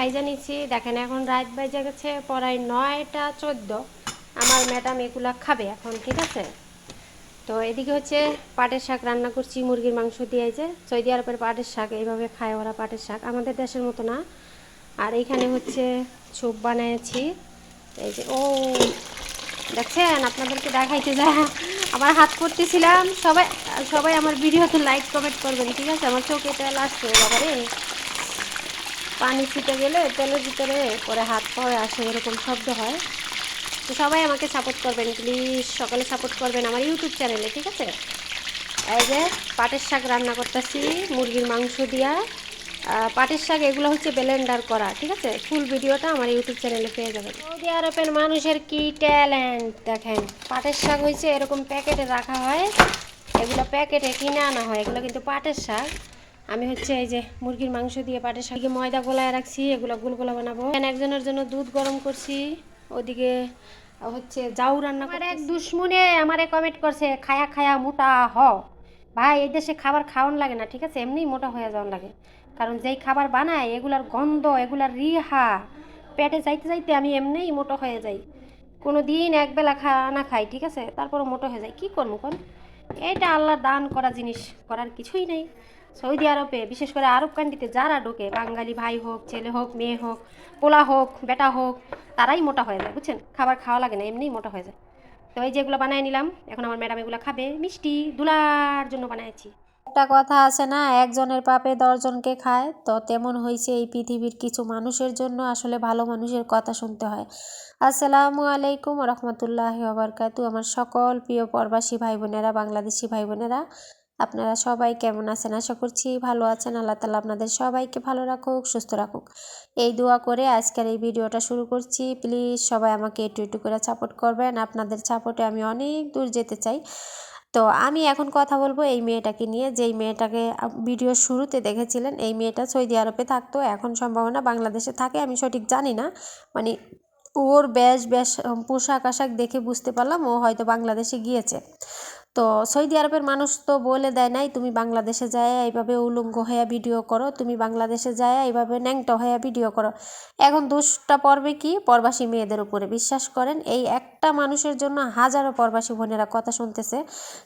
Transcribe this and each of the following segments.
ভাইজা নিচ্ছি দেখেন, এখন রাত বাজে গেছে পড়ায় নয়টা চোদ্দ। আমার ম্যাডাম এগুলা খাবে এখন, ঠিক আছে? তো এদিকে হচ্ছে পাটের শাক রান্না করছি, মুরগির মাংস দিয়ে যে। সৌদি আরবের পাটের শাক, এইভাবে খায় ওরা পাটের শাক। আমাদের দেশের মতো না। আর এইখানে হচ্ছে স্যুপ বানিয়েছি এই যে, ও, দেখছেন? আপনাদেরকে দেখাইতে যা আমার হাত করতেছিলাম সবাই সবাই আমার ভিডিওতে লাইক কমেন্ট করবেন, ঠিক আছে? আমার চোখে তেল আসছে, বাবারে। পানি ছিটে গেলে তেলের ভিতরে পরে হাত পায়ে আসে এরকম শব্দ হয়। তো সবাই আমাকে সাপোর্ট করবেন প্লিজ সকালে সাপোর্ট করবেন আমার ইউটিউব চ্যানেলে ঠিক আছে? এই যে পাটের শাক রান্না করতেছি, মুরগির মাংস দিয়া। পাটের শাক এগুলো হচ্ছে ব্লেন্ডার করা, ঠিক আছে? ফুল ভিডিওটা আমার ইউটিউব চ্যানেলে পেয়ে যাবেন। সৌদি আরবের মানুষের কি ট্যালেন্ট দেখেন। পাটের শাক হয়েছে এরকম প্যাকেটে রাখা হয়, এগুলো প্যাকেটে কিনে আনা হয়, এগুলো কিন্তু পাটের শাক। আমি হচ্ছে এই যে মুরগির মাংস দিয়ে পাটের শাকে ময়দা গোলায় রাখছি এগুলো গুলগুলা বানাবো। এখানে একজনের জন্য দুধ গরম করছি ওদিকে হচ্ছে জাউ রান্না আমার এক দুশ্মনে আমারে কমেন্ট করছে খায়া খায়া মোটা হ। ভাই এই দেশে খাবার খাওয়ান লাগে না ঠিক আছে? এমনিই মোটা হয়ে যাওয়ান লাগে। কারণ যেই খাবার বানায় এগুলার গন্ধ এগুলার রিহা পেটে যাইতে যাইতে আমি এমনিই মোটো হয়ে যাই। কোনো দিন একবেলা খানা খাই ঠিক আছে? তারপরে মোটো হয়ে যায় কী করব কোন? এটা আল্লাহর দান করা জিনিস করার কিছুই নেই। সৌদি আরবে, বিশেষ করে আরব কান্ট্রিতে যারা ঢোকে, বাঙালি ভাই হোক, ছেলে হোক, মেয়ে হোক, পোলা হোক, বেটা হোক, তারাই মোটা হয়ে যায়, বুঝছেন? খাবার খাওয়া লাগে না, এমনিই মোটা হয়ে যায়। তো এই যেগুলো বানায় নিলাম, এখন আমার ম্যাডাম এগুলো খাবে। মিষ্টি, দুলার জন্য বানাইছি। একটা কথা আছে না, একজনের পাপে দশজনকে খায়, তো তেমন হয়েছে এই পৃথিবীর কিছু মানুষের জন্য আসলে ভালো মানুষের কথা শুনতে হয়। আসসালামু আলাইকুম রহমতুল্লাহ আবরকাতু আমার সকল প্রিয় প্রবাসী ভাই বোনেরা বাংলাদেশি ভাই বোনেরা আপনারা সবাই কেমন আছেন? আশা করছি ভালো আছেন। আল্লাহ তালা আপনাদের সবাইকে ভালো রাখুক, সুস্থ রাখুক। এই দোয়া করে আজকের এই ভিডিওটা শুরু করছি। প্লিজ সবাই আমাকে একটু একটু করে সাপোর্ট করবেন। আপনাদের সাপোর্টে আমি অনেক দূর যেতে চাই। তো আমি এখন কথা বলব এই মেয়েটাকে নিয়ে। যেই মেয়েটাকে ভিডিও শুরুতে দেখেছিলেন, এই মেয়েটা সৌদি আরবে থাকতো। এখন সম্ভাবনা বাংলাদেশে থাকে, আমি সঠিক জানি না। মানে ওর বেশ বেশ পোশাক আশাক দেখে বুঝতে পারলাম, ও হয়তো বাংলাদেশে গিয়েছে। তো সৌদি আরবের মানুষ তো বলে দেয় নাই, তুমি বাংলাদেশে যায়, এইভাবে উলঙ্গ হয়ে ভিডিও করো। তুমি বাংলাদেশে যায়, এইভাবে ন্যাংটা হয়ে ভিডিও করো। এখন দোষটা পড়বে কি? প্রবাসী মেয়েদের উপরে বিশ্বাস করেন, এই একটা মানুষের জন্য হাজারো প্রবাসী বোনেরা কথা শুনতেছে।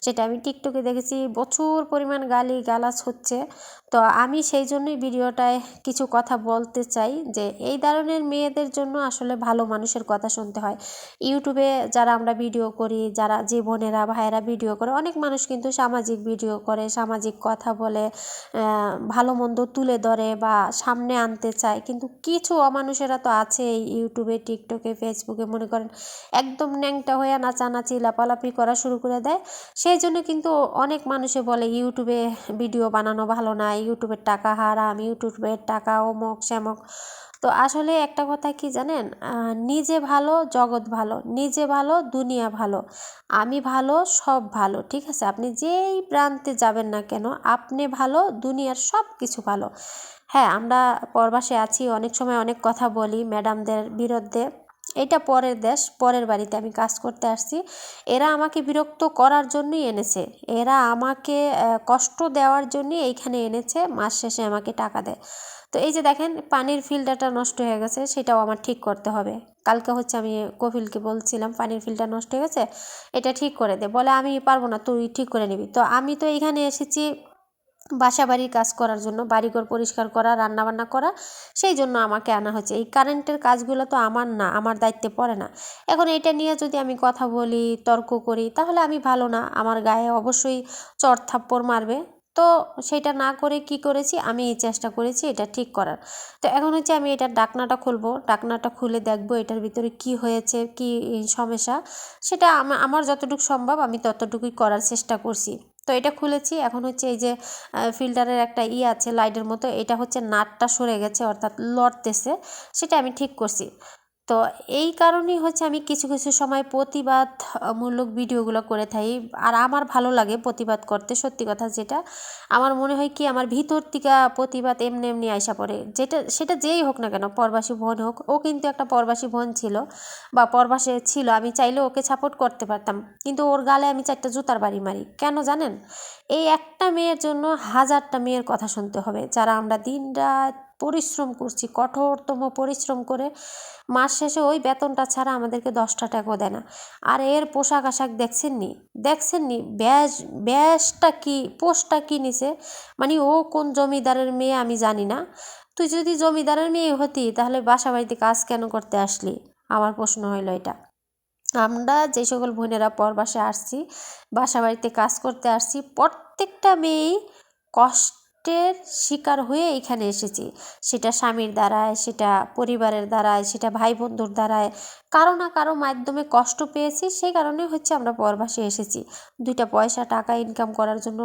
সেটা আমি টিকটকে দেখেছি, প্রচুর পরিমাণ গালি গালাজ হচ্ছে। তো আমি সেই জন্যই ভিডিওটায় কিছু কথা বলতে চাই যে, এই ধরনের মেয়েদের জন্য আসলে ভালো মানুষের কথা শুনতে হয়। ইউটিউবে যারা আমরা ভিডিও করি, যারা যে বোনেরা, ভাইয়েরা ভিডিও করে, অনেক মানুষ কিন্তু সামাজিক ভিডিও করে, সামাজিক কথা বলে ভালো মন্দ তুলে ধরে বা সামনে আনতে চায়। কিন্তু কিছু অমানুষেরা তো আছে ইউটিউবে, টিকটকে, ফেসবুকে। মনে করেন একদম ন্যাংটা হয়ে নাচানাচি, লাপালাপি করা শুরু করে দেয়। সেই জন্য কিন্তু অনেক মানুষে বলে, ইউটিউবে ভিডিও বানানো ভালো না, ইউটিউবের টাকা হারাম, ইউটিউবের টাকা অমক, শ্যামক। তো আসলে একটা কথা কি জানেন? নিজে ভালো, জগৎ ভালো। নিজে ভালো, দুনিয়া ভালো। আমি ভালো, সব ভালো, ঠিক আছে? আপনি যেই প্রান্তে যাবেন না কেন, আপনি ভালো, দুনিয়ার সব কিছু ভালো। হ্যাঁ আমরা পরবাসে আছি, অনেক সময় অনেক কথা বলি, ম্যাডামদের বিরুদ্ধে। এটা পরের দেশ, পরের বাড়িতে আমি কাজ করতে আসছি। এরা আমাকে বিরক্ত করার জন্যই এনেছে। এরা আমাকে কষ্ট দেওয়ার জন্যই এইখানে এনেছে, মাস শেষে আমাকে টাকা দেয়। তো এই যে দেখেন, পানির ফিল্টারটা নষ্ট হয়ে গেছে, সেটাও আমার ঠিক করতে হবে। কালকে হচ্ছে আমি কপিলকে বলছিলাম, পানির ফিল্টার নষ্ট হয়ে গেছে, এটা ঠিক করে দে। বলে, আমি পারব না, তুই ঠিক করে নিবি। তো আমি তো এখানে এসেছি বাসা বাড়ির কাজ করার জন্য, বাড়িঘর পরিষ্কার করা, রান্নাবান্না করা, সেই জন্য আমাকে আনা হচ্ছে এই কারেন্টের কাজগুলো তো আমার না, আমার দায়িত্বে পড়ে না। এখন এটা নিয়ে যদি আমি কথা বলি, তর্ক করি, তাহলে আমি ভালো না। আমার গায়ে অবশ্যই চর থাপ্পড় মারবে। তো সেটা না করে কি করেছি? আমি চেষ্টা করেছি এটা ঠিক করার। তো এখন হচ্ছে আমি এটার ডাকনাটা খুলবো। ডাকনাটা খুলে দেখব এটার ভিতরে কি হয়েছে, কি সমস্যা। সেটা আমার যতটুকু সম্ভব আমি ততটুকুই করার চেষ্টা করছি। তো এটা খুলেছি। এখন হচ্ছে এই যে ফিল্টারের একটা ই আছে লাইটের মতো, এটা হচ্ছে নাটটা সরে গেছে, অর্থাৎ লড়তেছে, সেটা আমি ঠিক করছি। তো এই কারণেই হচ্ছে আমি কিছু কিছু সময় প্রতিবাদমূলক ভিডিওগুলো করে থাকি। আর আমার ভালো লাগে প্রতিবাদ করতে, সত্যি কথা যেটা। আমার মনে হয় কি, আমার ভিতর থেকে প্রতিবাদ এমনি এমনি আইসা পড়ে। যেটা, সেটা যেই হোক না কেন, পরবাসী বোন হোক, ও কিন্তু একটা পরবাসী বোন ছিল বা পরবাসে ছিল, আমি চাইলে ওকে সাপোর্ট করতে পারতাম। কিন্তু ওর গালে আমি চারটা জুতার বাড়ি মারি। কেন জানেন? এই একটা মেয়ের জন্য হাজারটা মেয়ের কথা শুনতে হবে, যারা আমরা দিন রাত পরিশ্রম করছি, কঠোরতম পরিশ্রম করে মাস শেষে ওই বেতনটা ছাড়া আমাদেরকে দশটা টাকাও দেয় না। আর এর পোশাক আশাক দেখছেন নি দেখছেন নি ব্যাস, ব্যাসটা কি, পোস্টটা কি নিছে? মানে ও কোন জমিদারের মেয়ে আমি জানি না। তুই যদি জমিদারের মেয়ে হতি, তাহলে বাসা বাড়িতে কাজ কেন করতে আসলি? আমার প্রশ্ন হইল এটা। আমরা যে সকল বোনেরা পরবাসে আসছি বাসা বাড়িতে কাজ করতে আসছি, প্রত্যেকটা মেয়েই কষ্টের শিকার হয়ে এখানে এসেছি। সেটা স্বামীর দ্বারায়, সেটা পরিবারের দ্বারায়, সেটা ভাই বন্ধুর দ্বারায়। কারও না কারও মাধ্যমে কষ্ট পেয়েছি, সেই কারণে হচ্ছে আমরা পরবাসে এসেছি। দুইটা পয়সা, টাকা ইনকাম করার জন্য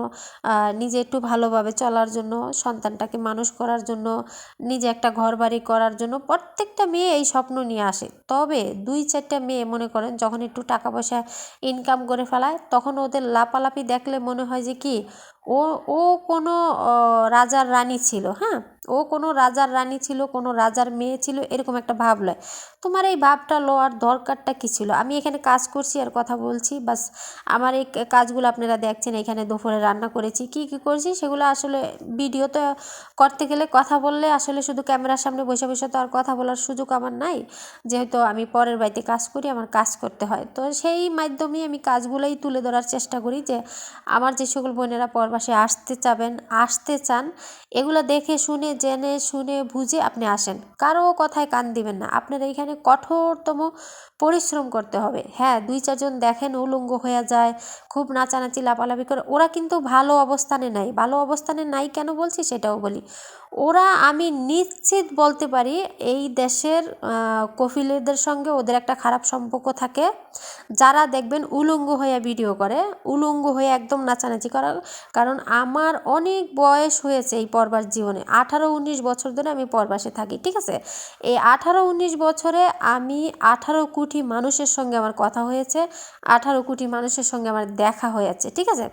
নিজে একটু ভালোভাবে চলার জন্য, সন্তানটাকে মানুষ করার জন্য, নিজে একটা ঘর বাড়ি করার জন্য প্রত্যেকটা মেয়ে এই স্বপ্ন নিয়ে আসে। তবে দুই চারটা মেয়ে মনে করেন, যখন একটু টাকা পয়সা ইনকাম করে ফেলায়, তখন ওদের লাপালাপি দেখলে মনে হয় যে কি ও ও কোনো রাজার রানী ছিল হ্যাঁ? ও কোনো রাজার রানী ছিল, কোনো রাজার মেয়ে ছিল, এরকম একটা ভাব লয়। তোমার এই ভাবটা লওয়ার দরকারটা কী ছিল? আমি এখানে কাজ করছি আর কথা বলছি, বাস আমার এই কাজগুলো আপনারা দেখছেন, এখানে দুপুরে রান্না করেছি। কি কি করছি? সেগুলো আসলে ভিডিওতে করতে গেলে কথা বললে আসলে শুধু ক্যামেরার সামনে বসে বসে তো আর কথা বলার সুযোগ আমার নাই। যেহেতু আমি পরের বাড়িতে কাজ করি, আমার কাজ করতে হয়। তো সেই মাধ্যমে আমি কাজগুলোই তুলে ধরার চেষ্টা করি যে, আমার যে সকল বোনেরা পরবাসে আসতে চাবেন, আসতে চান, এগুলো দেখে শুনে, জেনে শুনে, বুঝে আপনি আসেন। কারও কথায় কান দিবেন না। আপনার এইখানে কঠোরতম পরিশ্রম করতে হবে। হ্যাঁ দুই চারজন দেখেন, উলঙ্গ হয়ে যায়, খুব নাচানাচি, লাপালাপি করে। ওরা কিন্তু ভালো অবস্থানে নাই। ভালো অবস্থানে নাই কেন বলছি সেটাও বলি। ওরা আমি নিশ্চিত বলতে পারি, এই দেশের কফিলেদের সঙ্গে ওদের একটা খারাপ সম্পর্ক থাকে। যারা দেখবেন উলঙ্গ হয়ে ভিডিও করে, উলঙ্গ হয়ে একদম নাচানাচি করা কারণ আমার অনেক বয়স হয়েছে এই পরবাস জীবনে। আঠারো উনিশ বছর ধরে আমি পরবাসে থাকি, ঠিক আছে? এই আঠারো উনিশ বছরে আমি আঠারো কোটি মানুষের সঙ্গে আমার কথা হয়েছে, আঠারো কোটি মানুষের সঙ্গে আমার দেখা হয়েছে, ঠিক আছে?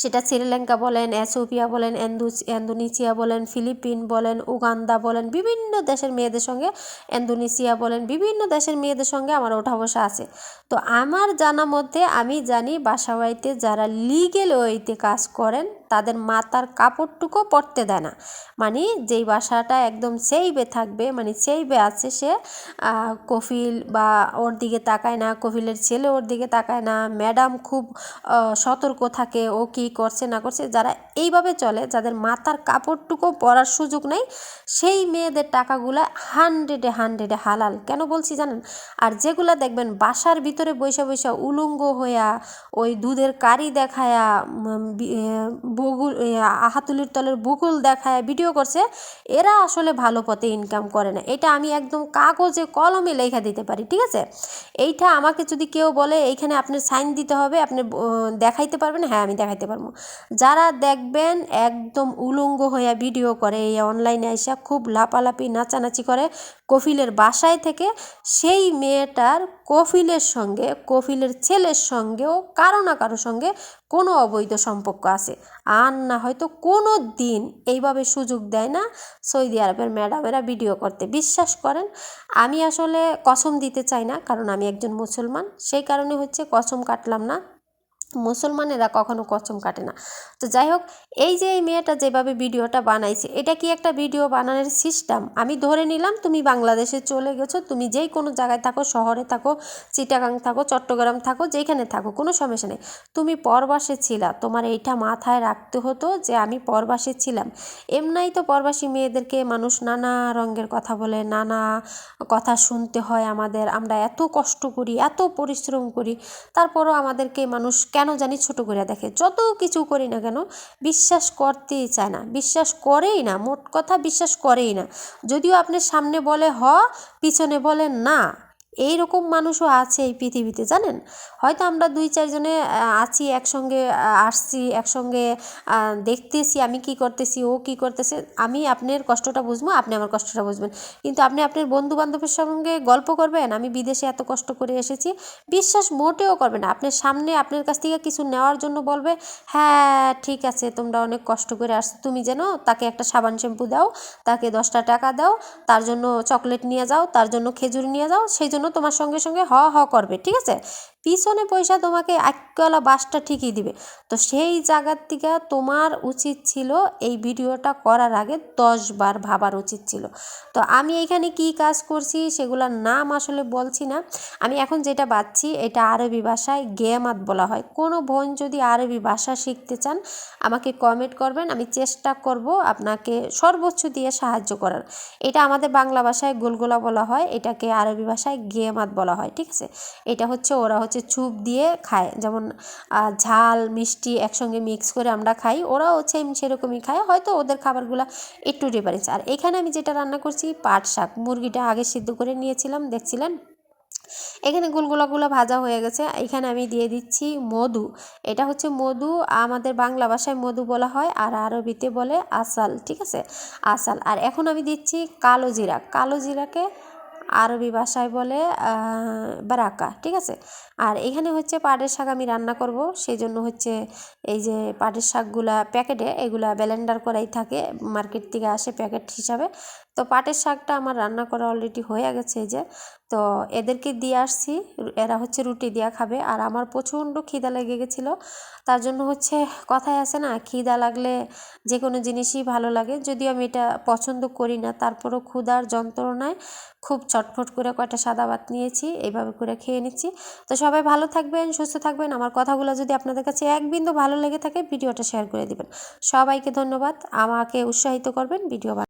সেটা শ্রীলঙ্কা বলেন, এথিওপিয়া বলেন, এন্দু, এন্দোনেশিয়া বলেন, ফিলিপিন বলেন উগান্দা বলেন, বিভিন্ন দেশের মেয়েদের সঙ্গে এন্দোনেশিয়া বলেন, বিভিন্ন দেশের মেয়েদের সঙ্গে আমার ওঠা বসা আছে। তো আমার জানা মধ্যে আমি জানি বাসা বাড়িতে যারা লিগেল ওয়েতে কাজ করেন, তাদের মাথার কাপড়টুকু পরতে দেয় না। মানে যেই বাসাটা একদম সেইবে থাকবে মানে সেইবে আছে সে কফিল বা ওর দিকে তাকায় না, কফিলের ছেলে ওর দিকে তাকায় না ম্যাডাম খুব সতর্ক থাকে, ও কী করছে, না করছে, যারা এইভাবে চলে, যাদের মাথার কাপড়টুকু পরার সুযোগ নেই, সেই মেয়েদের টাকাগুলো হান্ড্রেডে হান্ড্রেডে হালাল। কেন বলছি জানেন? আর যেগুলা দেখবেন বাসার ভিতরে বৈশা বৈশা উলঙ্গ হইয়া, ওই দুধের কারি দেখায়া বগুল হাতুলির তলের বুকুল দেখায় ভিডিও করছে, এরা আসলে ভালো পথে ইনকাম করে না। এটা আমি একদম কাগজে, কলমে লেখা দিতে পারি, ঠিক আছে? এইটা আমাকে যদি কেউ বলে, এইখানে আপনার সাইন দিতে হবে, আপনি দেখাইতে পারবেন হ্যাঁ আমি দেখাইতে পারব। যারা দেখবেন একদম উলঙ্গ হইয়া ভিডিও করে, এই অনলাইনে আইসা খুব লাপালাপি নাচানাচি করে কফিলের বাসায় থেকে, সেই মেয়েটার কফিলের সঙ্গে, কফিলের ছেলের সঙ্গেও কারও না কারও সঙ্গে কোনো অবৈধ সম্পর্ক আছে। আর না হয়তো কোনো দিন এইভাবে সুযোগ দেয় না সৌদি আরবের ম্যাডামেরা ভিডিও করতে। বিশ্বাস করেন, আমি আসলে কসম দিতে চাই না, কারণ আমি একজন মুসলমান। সেই কারণে হচ্ছে কসম কাটলাম না। মুসলমানেরা কখনো কচম কাটে না। তো যাই হোক এই যে এই মেয়েটা যেভাবে ভিডিওটা বানাইছে, এটা কি একটা ভিডিও বানানোর সিস্টেম আমি ধরে নিলাম, তুমি বাংলাদেশে চলে গেছো, তুমি যেই কোনো জায়গায় থাকো, শহরে থাকো, চিটাগাং থাকো, চট্টগ্রাম থাকো যেখানে থাকো, কোনো সমস্যা নেই। তুমি পরবাসে ছিলা, তোমার এইটা মাথায় রাখতে হতো যে আমি পরবাসে ছিলাম। এমনাই তো পরবাসী মেয়েদেরকে মানুষ নানা রঙের কথা বলে, নানা কথা শুনতে হয় আমাদের, আমরা এত কষ্ট করি, এত পরিশ্রম করি, তারপরও আমাদেরকে মানুষ কেন জানি ছোট করে দেখে। যত কিছু করি না কেন বিশ্বাস করতেই চায় না। বিশ্বাস করেই না, মোট কথা বিশ্বাস করেই না। যদিও আপনি সামনে বলে হ, পিছনে বলে না। এই রকম মানুষও আছে এই পৃথিবীতে, জানেন? হয়তো আমরা দুই চারজনে আছি, একসঙ্গে আসছি, একসঙ্গে দেখতেছি, আমি কি করতেছি, ও কি করতেছে, আমি আপনার কষ্টটা বুঝব, আপনি আমার কষ্টটা বুঝবেন। কিন্তু আপনি আপনার বন্ধু বান্ধবের সঙ্গে গল্প করবেন, আমি বিদেশে এত কষ্ট করে এসেছি, বিশ্বাস মোটেও করবে না। আপনার সামনে আপনার কাছ থেকে কিছু নেওয়ার জন্য বলবে হ্যাঁ ঠিক আছে, তোমরা অনেক কষ্ট করে আসছো, তুমি যেন তাকে একটা সাবান শ্যাম্পু দাও, তাকে দশটা টাকা দাও, তার জন্য চকলেট নিয়ে যাও, তার জন্য খেজুর নিয়ে যাও, সেই জন্য তোমার সঙ্গে সঙ্গে হ হ করবে ঠিক আছে? পিছনে পয়সা তোমাকে একলা বাসটা ঠিকই দিবে। তো সেই জায়গার থেকে তোমার উচিত ছিল এই ভিডিওটা করার আগে দশ বার ভাবার উচিত ছিল। তো আমি এখানে কি কাজ করছি সেগুলোর নাম আসলে বলছি না। আমি এখন যেটা বাচ্ছি এটা আরবি ভাষায় গেমাত বলা হয়। কোনো বোন যদি আরবি ভাষা শিখতে চান, আমাকে কমেন্ট করবেন, আমি চেষ্টা করব আপনাকে সর্বোচ্চ দিয়ে সাহায্য করার। এটা আমাদের বাংলা ভাষায় গোলগোলা বলা হয়, এটাকে আরবি ভাষায় গেমাত বলা হয়, ঠিক আছে? এটা হচ্ছে ওরা হচ্ছে চুপ দিয়ে খায়। যেমন ঝাল, মিষ্টি একসঙ্গে মিক্স করে আমরা খাই, ওরাও সেম সেরকমই খায়। হয়তো ওদের খাবারগুলো একটু ডিফারেন্স আর এখানে আমি যেটা রান্না করছি, পাট শাক। মুরগিটা আগে সিদ্ধ করে নিয়েছিলাম, দেখছিলেন? এখানে গুলগুলাগুলো ভাজা হয়ে গেছে। এখানে আমি দিয়ে দিচ্ছি মধু। এটা হচ্ছে মধু, আমাদের বাংলা ভাষায় মধু বলা হয়, আর আরবিতে বলে আসাল, ঠিক আছে? আসাল। আর এখন আমি দিচ্ছি কালো জিরা। কালো জিরাকে আরবি ভাষায় বলে বারাকা, ঠিক আছে? আর এখানে হচ্ছে পাটের শাক আমি রান্না করব সেই জন্য হচ্ছে এই যে পাটের শাকগুলা প্যাকেটে, এগুলা ব্যালেন্ডার করাই থাকে, মার্কেট থেকে আসে প্যাকেট হিসাবে। তো পাটের শাকটা আমার রান্না করা অলরেডি হয়ে গেছে এই যে। তো এদেরকে দিয়ে আসছি, এরা হচ্ছে রুটি দিয়া খাবে। আর আমার প্রচণ্ড খিদা লেগে গেছিল। তার জন্য হচ্ছে কথায় আছে না, খিদা লাগলে যে কোনো জিনিসই ভালো লাগে। যদিও আমি এটা পছন্দ করি না, তারপরও ক্ষুধার যন্ত্রণায় খুব চটফট করে কয়টা সাদা ভাত নিয়েছি, এইভাবে করে খেয়ে নিচ্ছি। তো সবাই ভালো থাকবেন, সুস্থ থাকবেন। আমার কথাগুলো যদি আপনাদের কাছে এক বিন্দু ভালো লেগে থাকে, ভিডিওটা শেয়ার করে দিবেন। সবাইকে ধন্যবাদ। আমাকে উৎসাহিত করবেন, ভিডিও